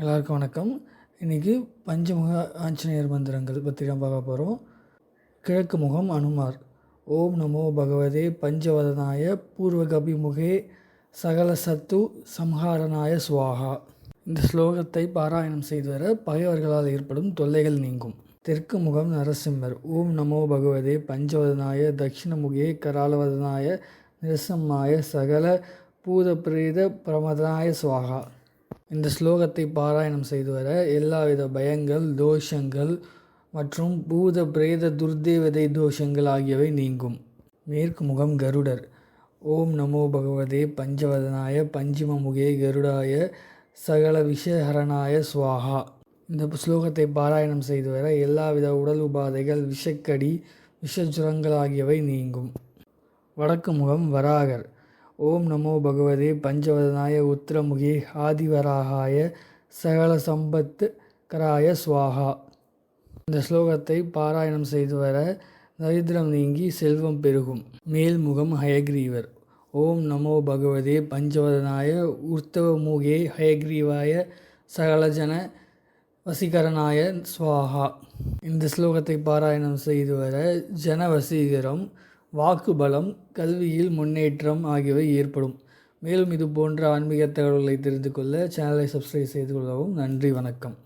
எல்லாருக்கும் வணக்கம். இன்றைக்கி பஞ்சமுக ஆஞ்சநேயர் மந்திரங்கள் பற்றி தான் பார்க்க போகிறோம் கிழக்கு முகம் அனுமார். ஓம் நமோ பகவதே பஞ்சவதனாய பூர்வகபிமுகே சகல சத்து சம்ஹாரனாய சுவாகா இந்த ஸ்லோகத்தை பாராயணம் செய்து வர பகைவர்களால் ஏற்படும் தொல்லைகள் நீங்கும். தெற்கு முகம் நரசிம்மர். ஓம் நமோ பகவதே பஞ்சவதனாய தட்சிணமுகே கராலவதனாய நிரசம்மாய சகல பூத பிரேத பிரமதனாய சுவாகா இந்த ஸ்லோகத்தை பாராயணம் செய்து வர எல்லாவித பயங்கள் தோஷங்கள் மற்றும் பூத பிரேத துர்தேவதை தோஷங்கள் ஆகியவை நீங்கும். மேற்கு முகம் கருடர். ஓம் நமோ பகவதே பஞ்சவதனாய பஞ்சிமமுகே கருடாய சகல விஷஹரணாய சுவாகா இந்த ஸ்லோகத்தை பாராயணம் செய்து வர எல்லாவித உடல் உபாதைகள் விஷக்கடி விஷஜுரங்கள் ஆகியவை நீங்கும். வடக்கு முகம் வராகர். ஓம் நமோ பகவதே பஞ்சவதனாய உத்திரமுகி ஆதிவராகாய சகல சம்பத்து கராய சுவாகா. இந்த ஸ்லோகத்தை பாராயணம் செய்து வர தரித்திரம் நீங்கி செல்வம் பெருகும். மேல்முகம் ஹயக்ரீவர். ஓம் நமோ பகவதே பஞ்சவதனாய உர்த்தவமுகே ஹயக்ரீவாய சகலஜன வசீகரனாய சுவாகா. இந்த ஸ்லோகத்தை பாராயணம் செய்து வர ஜன வசீகரம் வாக்குபலம் கல்வியில் முன்னேற்றம் ஆகியவை ஏற்படும். மேலும் இது போன்ற ஆன்மீக தகவல்களை தெரிந்து கொள்ள சேனலை சப்ஸ்கிரைப் செய்து கொள்ளவும். நன்றி வணக்கம்.